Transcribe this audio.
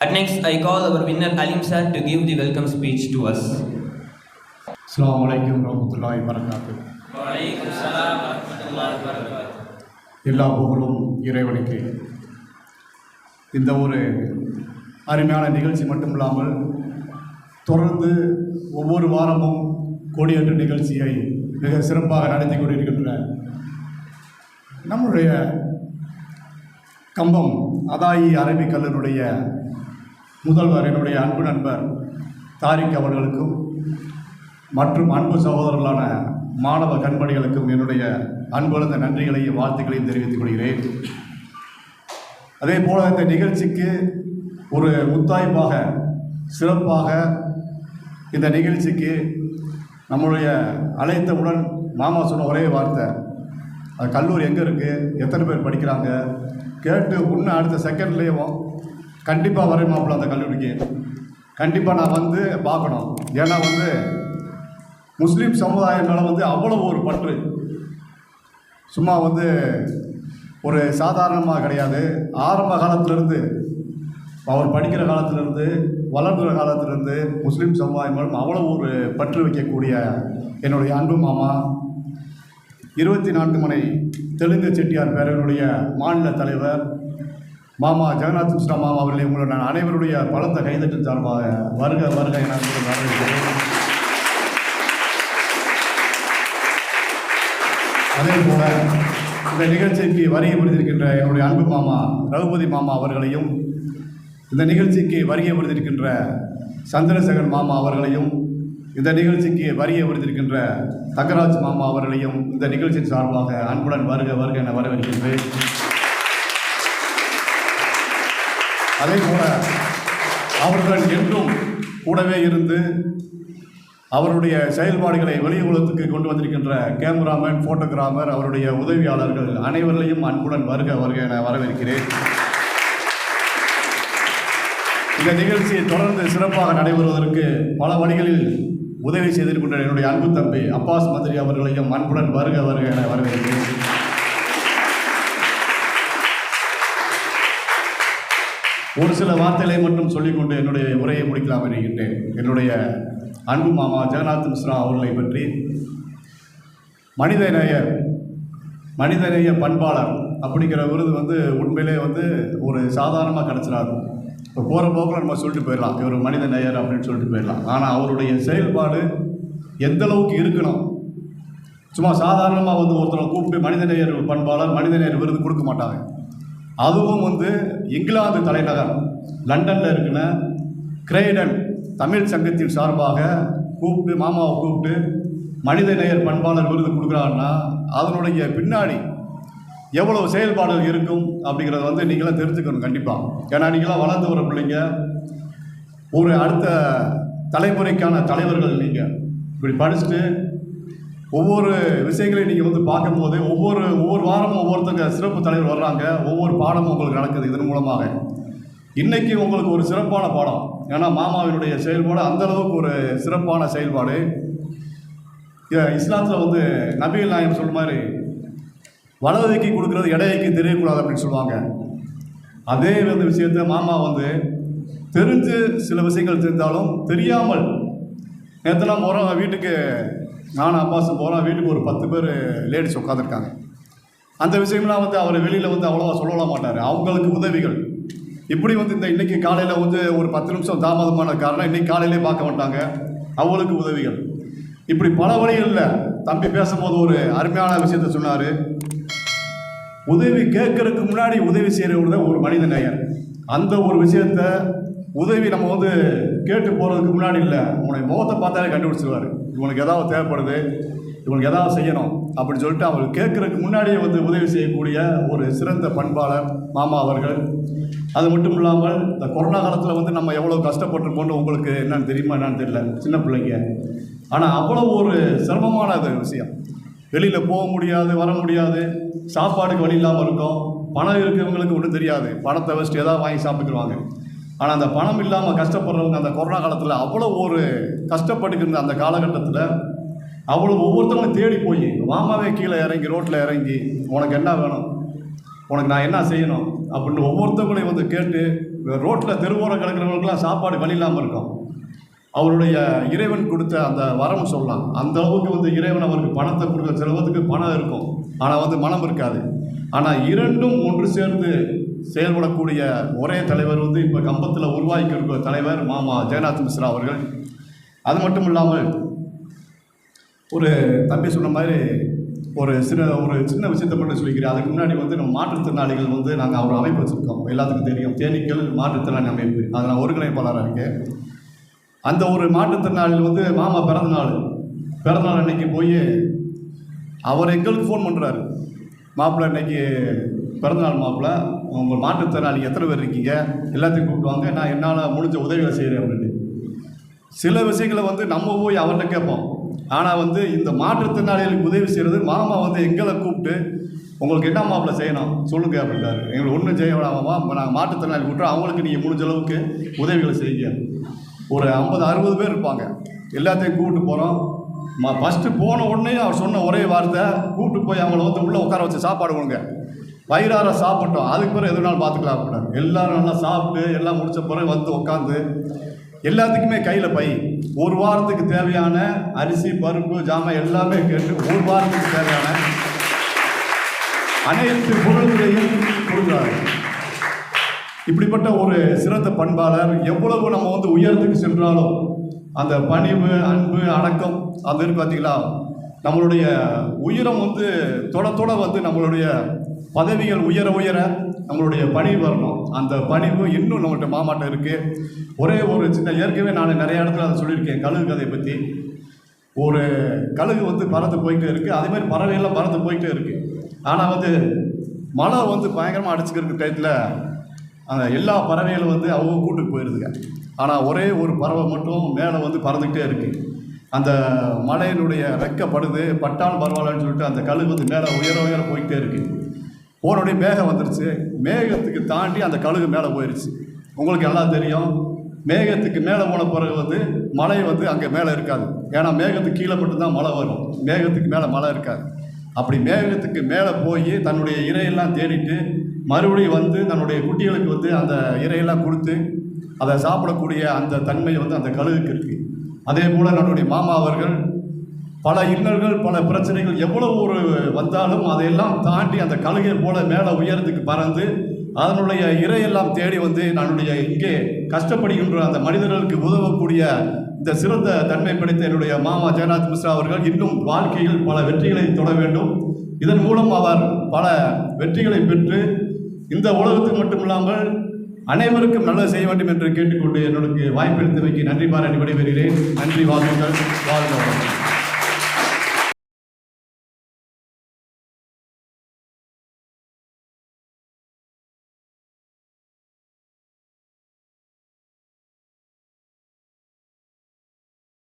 At next, I call our winner Alim sir to give the welcome speech to us. அஸ்ஸலாமு அலைக்கும் வரமத்துல்லாஹி வரகாத்து எல்லா புகழும் இறைவனுக்கு. இந்த ஒரு அருமையான நிகழ்ச்சி மட்டும் இல்லாமல் தொடர்ந்து ஒவ்வொரு வாரமும் கொடியேற்ற நிகழ்ச்சியை மிக சிறப்பாக நடத்தி கொண்டிருக்கின்ற நம்முடைய கம்பம் அதாயி அரபிக் கல்லூரியுடைய முதல்வர் என்னுடைய அன்பு நண்பர் தாரிக் அவர்களுக்கும் மற்றும் அன்பு சகோதரர்களான மாணவ கண்மணிகளுக்கும் என்னுடைய அன்புலந்த நன்றிகளையும் வாழ்த்துக்களையும் தெரிவித்துக் கொள்கிறேன். அதே போல இந்த நிகழ்ச்சிக்கு ஒரு முத்தாய்ப்பாக சிறப்பாக இந்த நிகழ்ச்சிக்கு நம்முடைய அழைத்தவுடன் மாமா சொன்ன ஒரே வார்த்தை அது கல்லூரி எங்கே இருக்குது எத்தனை பேர் படிக்கிறாங்க? கேட்டு இன்னும் அடுத்த செகண்ட்லேயும் கண்டிப்பாக வரேன் மாப்பிள்ள அந்த கல்லூரிக்கு. கண்டிப்பாக நான் வந்து பார்க்கணும். ஏன்னா வந்து முஸ்லீம் சமுதாயம் மேலே வந்து அவ்வளோ ஒரு பற்று. சும்மா வந்து ஒரு சாதாரணமாக கிடையாது. ஆரம்ப காலத்திலேருந்து அவர் படிக்கிற காலத்திலேருந்து வளர்கிற காலத்திலேருந்து முஸ்லீம் சமுதாயம் மேலும் அவ்வளோ ஒரு பற்று வைக்கக்கூடிய என்னுடைய அன்பு மாமா இருபத்தி நான்கு மனை தெலுங்கு செட்டியார் பேரவனுடைய மாநில தலைவர் மாமா ஜெகநாத் மிஸ்ரா மாமா அவர்களை உங்களை நான் அனைவருடைய பலத்த கைதட்டின் சார்பாக வருக வருக என அதே போல இந்த நிகழ்ச்சிக்கு வருகை புரிந்திருக்கின்ற என்னுடைய அன்பு மாமா ரகுபதி மாமா அவர்களையும் இந்த நிகழ்ச்சிக்கு வருகை புரிந்திருக்கின்ற சந்திரசேகர் மாமா அவர்களையும் இந்த நிகழ்ச்சிக்கு வருகை புரிந்திருக்கின்ற தங்கராஜ் மாமா அவர்களையும் இந்த நிகழ்ச்சியின் சார்பாக அன்புடன் வருக வருக என வரவேற்கின்றேன். அதே போல அவர்கள் என்றும் கூடவே இருந்து அவருடைய செயல்பாடுகளை வெளி உலகத்துக்கு கொண்டு வந்திருக்கின்ற கேமராமேன் ஃபோட்டோகிராமர் அவருடைய உதவியாளர்கள் அனைவரையும் அன்புடன் வருக வருக என வரவேற்கிறேன். இந்த நிகழ்ச்சி தொடர்ந்து சிறப்பாக நடைபெறுவதற்கு பல வழிகளில் உதவி செய்திருக்கின்ற என்னுடைய அன்பு தம்பி அப்பாஸ் மந்திரி அவர்களையும் அன்புடன் வருக வருக என வரவேற்கிறேன். ஒரு சில வார்த்தைகளை மட்டும் சொல்லிக்கொண்டு என்னுடைய உரையை முடிக்கலாம் இருக்கின்றேன் என்னுடைய அன்பு மாமா ஜெகநாத் மிஸ்ரா அவர்களை பற்றி. மனிதநேயர் மனிதநேய பண்பாளர் அப்படிங்கிற விருது வந்து உண்மையிலே வந்து ஒரு சாதாரணமாக கிடச்சிடாது. இப்போ போகிற போக்கில் நம்ம சொல்லிட்டு போயிடலாம். இவர் மனித நேயர் அப்படின்னு சொல்லிட்டு போயிடலாம். ஆனால் அவருடைய செயல்பாடு எந்த அளவுக்கு இருக்கணும்? சும்மா சாதாரணமாக வந்து ஒருத்தரை கூப்பிட்டு மனிதநேயர் பண்பாளர் மனிதநேயர் விருது கொடுக்க மாட்டாங்க. அதுவும் வந்து இங்கிலாந்து தலைநகர் லண்டனில் இருக்கிற கிரேடன் தமிழ் சங்கத்தின் சார்பாக கூப்பிட்டு மாமாவை கூப்பிட்டு மனித நேயர் பண்பாளர் விருது கொடுக்குறாங்கன்னா அதனுடைய பின்னாடி எவ்வளவு செயல்பாடுகள் இருக்கும் அப்படிங்கிறத வந்து நீங்களாம் தெரிஞ்சுக்கணும் கண்டிப்பாக ஏன்னா நீங்களாம் வளர்ந்து வர பிள்ளைங்க ஒரு அடுத்த தலைமுறைக்கான தலைவர்கள் நீங்கள் இப்படி படிச்சுட்டு ஒவ்வொரு விஷயங்களையும் நீங்கள் வந்து பார்க்கும்போது ஒவ்வொரு ஒவ்வொரு வாரமும் ஒவ்வொருத்தங்க சிறப்பு தலைவர் வர்றாங்க. ஒவ்வொரு பாடமும் உங்களுக்கு நடக்குது இதன் மூலமாக. இன்றைக்கி உங்களுக்கு ஒரு சிறப்பான பாடம். ஏன்னா மாமாவினுடைய செயல்பாடு அந்தளவுக்கு ஒரு சிறப்பான செயல்பாடு. இஸ்லாத்தில் வந்து நபிகள் நாயம் சொல்கிற மாதிரி வலதுக்கு கொடுக்குறது இடையைக்கு தெரியக்கூடாது அப்படின்னு சொல்லுவாங்க. அதே வந்து விஷயத்த மாமா வந்து தெரிஞ்சு சில விஷயங்கள் தெரிந்தாலும் தெரியாமல் நேற்றுலாம் முறை வீட்டுக்கு நானும் அப்பாஸும் போனால் வீட்டுக்கு ஒரு பத்து பேர் லேடிஸ் உட்காந்துருக்காங்க அந்த விஷயம்லாம் வந்து அவர் வெளியில் வந்து அவ்வளோவா சொல்லலாம் மாட்டார். அவங்களுக்கு உதவிகள். இப்படி வந்து இந்த இன்னைக்கு காலையில் வந்து ஒரு பத்து நிமிஷம் தாமதமான காரணம் இன்றைக்கி காலையிலே பார்க்க மாட்டாங்க. அவங்களுக்கு உதவிகள். இப்படி பல வழிகளில் தம்பி பேசும்போது ஒரு அருமையான விஷயத்த சொன்னார். உதவி கேட்கறதுக்கு முன்னாடி உதவி செய்கிறவர் தான் ஒரு மனித நேயர். அந்த ஒரு விஷயத்த உதவி நம்ம வந்து கேட்டு போகிறதுக்கு முன்னாடி இல்லை உன்னுடைய முகத்தை பார்த்தாலே கண்டுபிடிச்சிருவார். இவனுக்கு ஏதாவது தேவைப்படுது இவனுக்கு ஏதாவது செய்யணும் அப்படின்னு சொல்லிட்டு அவர் கேட்குறதுக்கு முன்னாடியே வந்து உதவி செய்யக்கூடிய ஒரு சிறந்த பண்பாளர் மாமா அவர்கள். அது மட்டும் இல்லாமல் இந்த கொரோனா காலத்தில் வந்து நம்ம எவ்வளோ கஷ்டப்பட்டிருப்போம்னு உங்களுக்கு என்னென்னு தெரியுமா என்னன்னு தெரியல சின்ன பிள்ளைங்க. ஆனால் அவ்வளோ ஒரு சிரமமான அது விஷயம். வெளியில் போக முடியாது வர முடியாது சாப்பாடுக்கு வழி இல்லாமல் இருக்கும். பணம் இருக்கிறவங்களுக்கு ஒன்றும் தெரியாது. பணத்தை வச்சுட்டு எதாவது வாங்கி சாப்பிட்டுக்குவாங்க ஆனால் அந்த பணம் இல்லாமல் கஷ்டப்படுறவங்க அந்த கொரோனா காலத்தில் அவ்வளோ ஒரு கஷ்டப்பட்டுக்கிருந்த அந்த காலகட்டத்தில் அவ்வளோ ஒவ்வொருத்தவங்களும் தேடி போய் மாமாவே கீழே இறங்கி ரோட்டில் இறங்கி உனக்கு என்ன வேணும்? உனக்கு நான் என்ன செய்யணும்? அப்படின்னு ஒவ்வொருத்தவங்களையும் வந்து கேட்டு ரோட்டில் தெருவோரம் கிடக்கிறவங்களுக்குலாம் சாப்பாடு வழி இல்லாமல் இருக்கும். அவருடைய இறைவன் கொடுத்த அந்த வரம் சொல்லலாம். அந்த அளவுக்கு வந்து இறைவன் அவருக்கு பணத்தை கொடுக்க சிலவத்துக்கு பணம் இருக்கும். ஆனால் வந்து மனம் இருக்காது. ஆனால் இரண்டும் ஒன்று சேர்ந்து செயல்படக்கூடிய ஒரே தலைவர் வந்து இப்போ கம்பத்தில் உருவாக்கி இருக்கிற தலைவர் மாமா ஜெகநாத் மிஸ்ரா அவர்கள். அது மட்டும் இல்லாமல் ஒரு தம்பி சொன்ன மாதிரி ஒரு சின்ன ஒரு சின்ன விஷயத்தை மட்டும் சொல்லிக்கிறேன். அதுக்கு முன்னாடி வந்து நம்ம மாற்றுத்திறனாளிகள் வந்து நாங்கள் ஒரு அமைப்பு வச்சுருக்கோம். எல்லாத்துக்கும் தெரியும். தேனீக்கள் மாற்றுத்திறனாளி அமைப்பு. அதில் நான் ஒருங்கிணைப்பாளராக இருக்கேன். அந்த ஒரு மாற்றுத்திறனாளிகள் வந்து மாமா பிறந்தநாள் பிறந்தநாள் அன்னைக்கு போய் அவர் எங்களுக்கு ஃபோன் பண்ணுறாரு மாப்பிள்ளை இன்னைக்கு பிறந்தநாள் மாப்பிள்ளை உங்கள் மாற்றுத்திறனாளி எத்தனை பேர் இருக்கீங்க? எல்லாத்தையும் கூப்பிடுவாங்க நான் என்னால் முடிஞ்ச உதவிகளை செய்கிறேன் அப்படின்னு. சில விஷயங்களை வந்து நம்ம போய் அவர்கிட்ட கேட்போம். ஆனால் வந்து இந்த மாற்றுத்திறனாளிகளுக்கு உதவி செய்கிறது மாமா வந்து எங்களை கூப்பிட்டு உங்களுக்கு என்ன மாப்பிள்ள செய்யணும்? சொல்லுங்க அப்படின்றாரு. எங்களுக்கு ஒன்றும் செய்ய வேணாமா நாங்கள் மாற்றுத்திறனாளி கூப்பிட்டு அவங்களுக்கு நீங்கள் முடிஞ்ச அளவுக்கு உதவிகளை செய்யுங்க. ஒரு ஐம்பது அறுபது பேர் இருப்பாங்க. எல்லாத்தையும் கூப்பிட்டு போகிறோம் மா ஃபஸ்ட்டு போன உடனே அவர் சொன்ன ஒரே வார்த்தை கூப்பிட்டு போய் அவங்கள வந்து உள்ளே உட்கார வச்சு சாப்பாடு கொடுங்க. வயிறார சாப்பிட்டோம். அதுக்கு பிறகு எதுனாலும் பார்த்துக்கலாம் அப்படின்னாரு. எல்லாரும் நல்லா சாப்பிட்டு எல்லாம் முடிச்ச பிறகு வந்து உட்காந்து எல்லாத்துக்குமே கையில் பை. ஒரு வாரத்துக்கு தேவையான அரிசி பருப்பு ஜாமான் எல்லாமே கேட்டு ஒரு வாரத்துக்கு தேவையான அனைத்து பொருள்களையும் கொடுக்குறாரு. இப்படிப்பட்ட ஒரு சிறந்த பண்பாளர் எவ்வளவு நம்ம வந்து உயரத்துக்கு சென்றாலும் அந்த பணிவு அன்பு அடக்கம் அது இருக்கு பார்த்தீங்களா நம்மளுடைய உயரம் வந்து தொட தொட வந்து நம்மளுடைய பதவிகள் உயர உயர நம்மளுடைய பணிவு வரணும். அந்த பணிவு இன்னும் நம்மள்கிட்ட மாமாட்டம் இருக்குது ஒரே ஒரு சின்ன ஏற்கனவே நான் நிறைய இடத்துல அதை சொல்லியிருக்கேன் கழுகு கதையை பற்றி ஒரு கழுகு வந்து பறந்து போயிட்டே இருக்குது அதேமாதிரி பறவைகள்லாம் பறவையெல்லாம் பறந்து போயிட்டே இருக்குது ஆனால் வந்து மழை வந்து பயங்கரமாக அடிச்சுக்கிறதுக்கு டயத்தில் அந்த எல்லா பறவைகளும் வந்து அவங்க கூட்டுக்கு போயிடுதுங்க ஆனால் ஒரே ஒரு பறவை மட்டும் மேலே வந்து பறந்துக்கிட்டே இருக்குது அந்த மலையினுடைய ரெக்கப்படுது பட்டாலும் பரவாயில்லன்னு சொல்லிட்டு அந்த கழுகு வந்து மேலே உயர உயர போய்கிட்டே இருக்குது போனோடனே மேகம் வந்துருச்சு. மேகத்துக்கு தாண்டி அந்த கழுகு மேலே போயிடுச்சு உங்களுக்கு எல்லாம் தெரியும். மேகத்துக்கு மேலே போன பிறகு வந்து மழை வந்து அங்கே மேலே இருக்காது. ஏன்னா மேகத்துக்கு கீழே மட்டும்தான் மழை வரும். மேகத்துக்கு மேலே மழை இருக்காது. அப்படி மேகத்துக்கு மேலே போய் தன்னுடைய இரையெல்லாம் தேடிட்டு மறுபடியும் வந்து தன்னுடைய குட்டிகளுக்கு வந்து அந்த இரையெல்லாம் கொடுத்து அதை சாப்பிடக்கூடிய அந்த தன்மை வந்து அந்த கழுகுக்கு இருக்குது அதே போல் நம்முடைய மாமா அவர்கள் பல இன்னல்கள் பல பிரச்சனைகள் எவ்வளவு ஒரு வந்தாலும் அதையெல்லாம் தாண்டி அந்த கழுகை போல மேலே உயரத்துக்கு பறந்து அதனுடைய இரையெல்லாம் தேடி வந்து நம்முடைய இங்கே கஷ்டப்படுகின்ற அந்த மனிதர்களுக்கு உதவக்கூடிய இந்த சிறந்த தன்மை படைத்த என்னுடைய மாமா ஜெகநாத் மிஸ்ரா அவர்கள் இன்னும் வாழ்க்கையில் பல வெற்றிகளை தொட வேண்டும். இதன் மூலம் அவர் பல வெற்றிகளை பெற்று இந்த உலகத்துக்கு மட்டுமில்லாமல் அனைவருக்கும் நல்லது செய்ய வேண்டும் என்று கேட்டுக்கொண்டு என்னோட வாய்ப்பளித்தமைக்கு நன்றி பாராட்டி விடைபெறுகிறேன். நன்றி வாழ்த்துக்கள். வாழ்க